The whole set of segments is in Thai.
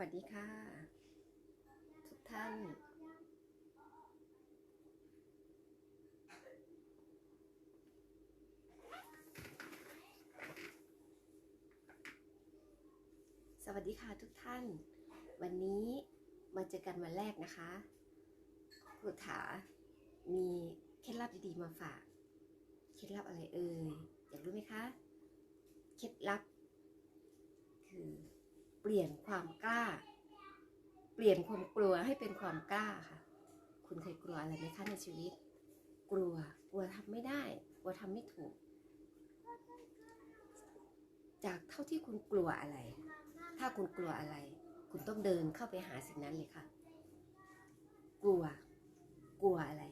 วัสดีค่ะ ทุกท่าน สวัสดีค่ะทุกท่าน วันนี้มาเจอกันวันแรกนะคะครูถามีเคล็ดลับดีๆมาฝาก เคล็ดลับอะไรเอ่ย อยากรู้ไหมคะ เคล็ดลับคือ เปลี่ยนความกล้า เปลี่ยนความกลัวให้เป็นความกล้าค่ะ คุณเคยกลัวอะไรไหมคะในชีวิต กลัว กลัวทำไม่ได้ กลัวทำไม่ถูก จากเท่าที่คุณกลัวอะไร ถ้าคุณกลัวอะไร คุณต้องเดินเข้าไปหาสิ่งนั้นเลยค่ะ กลัว กลัวอะไร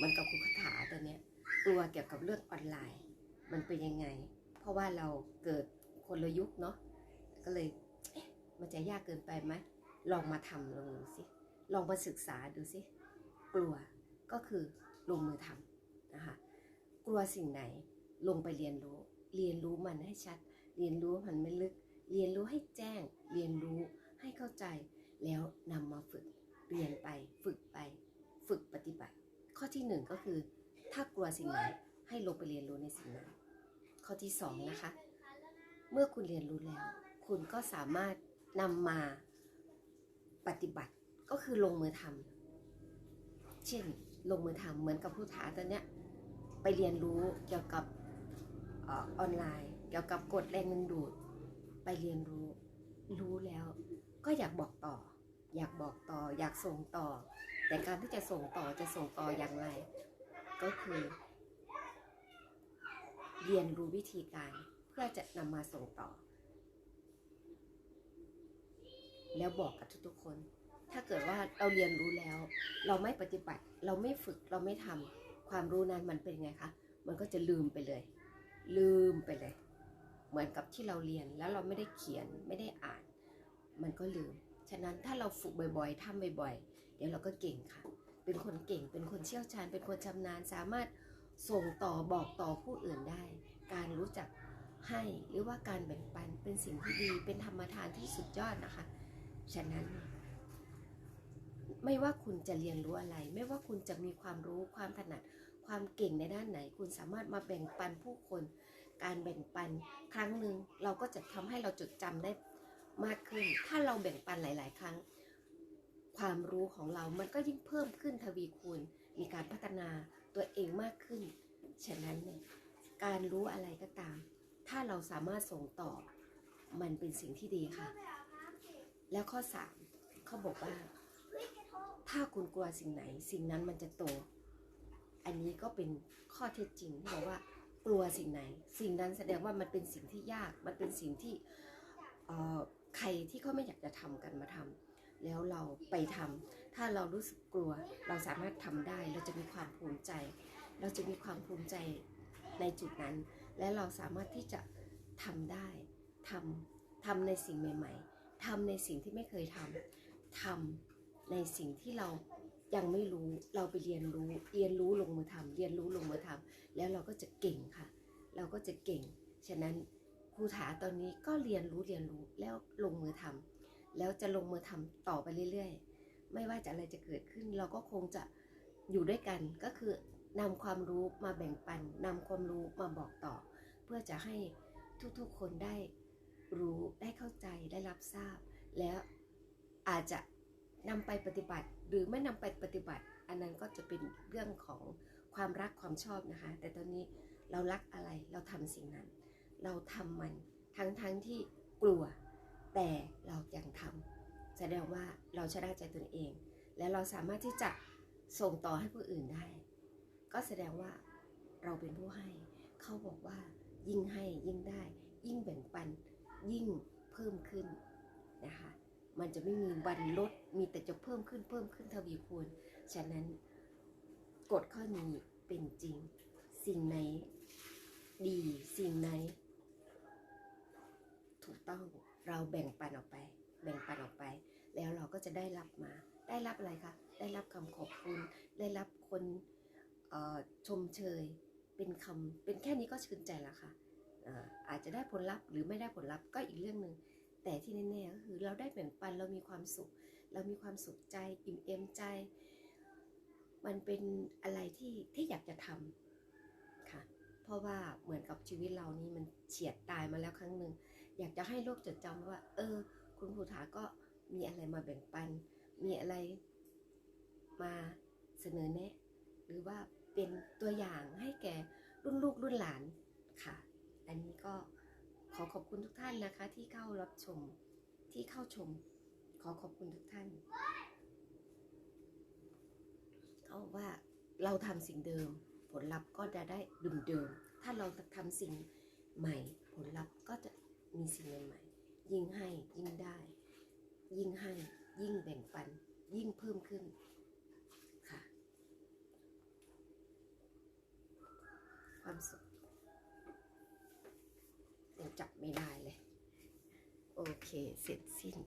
มันกับคุณคาถาตัวเนี้ย กลัวเกี่ยวกับเรื่องออนไลน์ มันเป็นยังไง เพราะว่าเราเกิดคนละยุคเนาะ ก็เลย มันจะยากเกินไปไหมลองมาทำลองดูสิลองมาศึกษาดูสิกลัวก็คือลงมือทำนะคะกลัวสิ่งไหนลงไปเรียนรู้ เรียนรู้มันให้ชัด เรียนรู้มันไม่ลึก เรียนรู้ให้แจ้ง เรียนรู้ให้เข้าใจ แล้วนำมาฝึกเรียนไปฝึกไป ฝึกปฏิบัติ ข้อที่หนึ่งก็คือ ถ้ากลัวสิ่งไหนให้ลงไปเรียนรู้ในสิ่งนั้นข้อที่สองนะคะ เมื่อคุณเรียนรู้แล้ว คุณก็สามารถ นำมาปฏิบัติก็คือลงมือทำเช่นลงมือทำเหมือนกับผู้ถาตอนเนี้ยไปเรียนรู้เกี่ยวกับออออนไลน์ เกี่ยวกับกฎแรงดึงดูด ไปเรียนรู้รู้แล้ว ก็อยากบอกต่อ อยากบอกต่อ อยากส่งต่อ แต่การที่จะส่งต่อจะส่งต่ออย่างไร ก็คือ เรียนรู้วิธีการเพื่อจะนำมาส่งต่อ แล้วบอกกับทุกๆคน ถ้าเกิดว่าเราเรียนรู้แล้ว เราไม่ปฏิบัติ เราไม่ฝึกเราไม่ทำความรู้นั้นมันเป็นไงคะมันก็จะลืมไปเลย ลืมไปเลย เหมือนกับที่เราเรียนแล้วเราไม่ได้เขียนไม่ได้อ่าน มันก็ลืม ฉะนั้นถ้าเราฝึกบ่อยๆทำบ่อยๆ เดี๋ยวเราก็เก่งค่ะ เป็นคนเก่ง เป็นคนเชี่ยวชาญ เป็นคนชำนาญ สามารถส่งต่อบอกต่อผู้อื่นได้ การรู้จักให้หรือว่าการแบ่งปันเป็นสิ่งที่ดี เป็นธรรมทานที่สุดยอดนะคะ ฉะนั้น ไม่ว่าคุณจะเรียนรู้อะไร ไม่ว่าคุณจะมีความรู้ความถนัด ความเก่งในด้านไหน คุณสามารถมาแบ่งปันผู้คน การแบ่งปันครั้งหนึ่งเราก็จะทำให้เราจดจำได้มากขึ้น ถ้าเราแบ่งปันหลาย ๆ ครั้ง ความรู้ของเรามันก็ยิ่งเพิ่มขึ้นทวีคูณ มีการพัฒนาตัวเองมากขึ้น ฉะนั้นเนี่ยการรู้อะไรก็ตาม ถ้าเราสามารถส่งต่อ มันเป็นสิ่งที่ดีค่ะ แล้วข้อสามเขาบอกว่า ถ้าคุณกลัวสิ่งไหน สิ่งนั้นมันจะโต อันนี้ก็เป็นข้อเท็จจริงที่บอกว่า กลัวสิ่งไหน สิ่งนั้นแสดงว่ามันเป็นสิ่งที่ยาก มันเป็นสิ่งที่ใครที่เขาไม่อยากจะทำกันมาทำแล้วเราไปทำถ้าเรารู้สึกกลัว เราสามารถทำได้ เราจะมีความภูมิใจ เราจะมีความภูมิใจในจุดนั้น และเราสามารถที่จะทำได้ทำทำในสิ่งใหม่ ๆ ทำในสิ่งที่ไม่เคยทำทำในสิ่งที่เรายังไม่รู้เราไปเรียนรู้ เรียนรู้ลงมือทำเรียนรู้ลงมือทำแล้วเราก็จะเก่งค่ะ เราก็จะเก่ง ฉะนั้นครูถาตอนนี้ก็เรียนรู้เรียนรู้แล้วลงมือทำแล้วจะลงมือทำต่อไปเรื่อย ๆ ไม่ว่าจะอะไรจะเกิดขึ้น เราก็คงจะอยู่ด้วยกันก็คือนำความรู้มาแบ่งปันนำความรู้มาบอกต่อ เพื่อจะให้ทุกๆคนได้ รู้ได้เข้าใจได้รับทราบ แล้วอาจจะนำไปปฏิบัติ หรือไม่นำไปปฏิบัติ อันนั้นก็จะเป็นเรื่องของความรักความชอบนะคะ แต่ตอนนี้เรารักอะไรเราทำสิ่งนั้น เราทำมันทั้งทั้งที่กลัว แต่เรายังทำแสดงว่าเราชนะใจตนเอง และเราสามารถที่จะส่งต่อให้ผู้อื่นได้ ก็แสดงว่าเราเป็นผู้ให้ เขาบอกว่ายิ่งให้ยิ่งได้ ยิ่งแบ่งปัน ยิ่งเพิ่มขึ้นนะคะมันจะไม่มีวันลดมีแต่จะเพิ่มขึ้นเพิ่มขึ้นทวีคูณ ฉะนั้นกฎข้อนี้เป็นจริง สิ่งไหนดีสิ่งไหนถูกต้องเราแบ่งปันออกไป แบ่งปันออกไป แล้วเราก็จะได้รับมา ได้รับอะไรคะ ได้รับคำขอบคุณ ได้รับคนชมเชย เป็นคำเป็นแค่นี้ก็ชื่นใจแล้วค่ะ อาจจะได้ผลลัพธ์หรือไม่ได้ผลลัพธ์ก็อีกเรื่องหนึ่งแต่ที่แน่ๆก็คือเราได้แบ่งปันเรามีความสุข เรามีความสุขใจอิ่มเอมใจ มันเป็นอะไรที่ที่อยากจะทำค่ะ เพราะว่าเหมือนกับชีวิตเรานี่มันเฉียดตายมาแล้วครั้งหนึ่งอยากจะให้โลกจดจำว่า เออ คุณภูถาก็มีอะไรมาแบ่งปัน มีอะไรมาเสนอแนะ หรือว่าเป็นตัวอย่างให้แก่รุ่นลูกรุ่นหลานค่ะ อันนี้ก็ขอขอบคุณทุกท่านนะคะ ที่เข้ารับชมที่เข้าชม ขอขอบคุณทุกท่านเขาว่าเราทำสิ่งเดิม ผลลัพธ์ก็จะได้ดิมเดิม ถ้าเราทำสิ่งใหม่ ผลลัพธ์ก็จะมีสิ่งใหม่ๆยิ่งให้ยิ่งได้ ยิ่งให้ยิ่งแบ่งปัน ยิ่งเพิ่มขึ้นค่ะ ความสุขยังจับ ไม่ได้เลย โอเค เสร็จสิ้น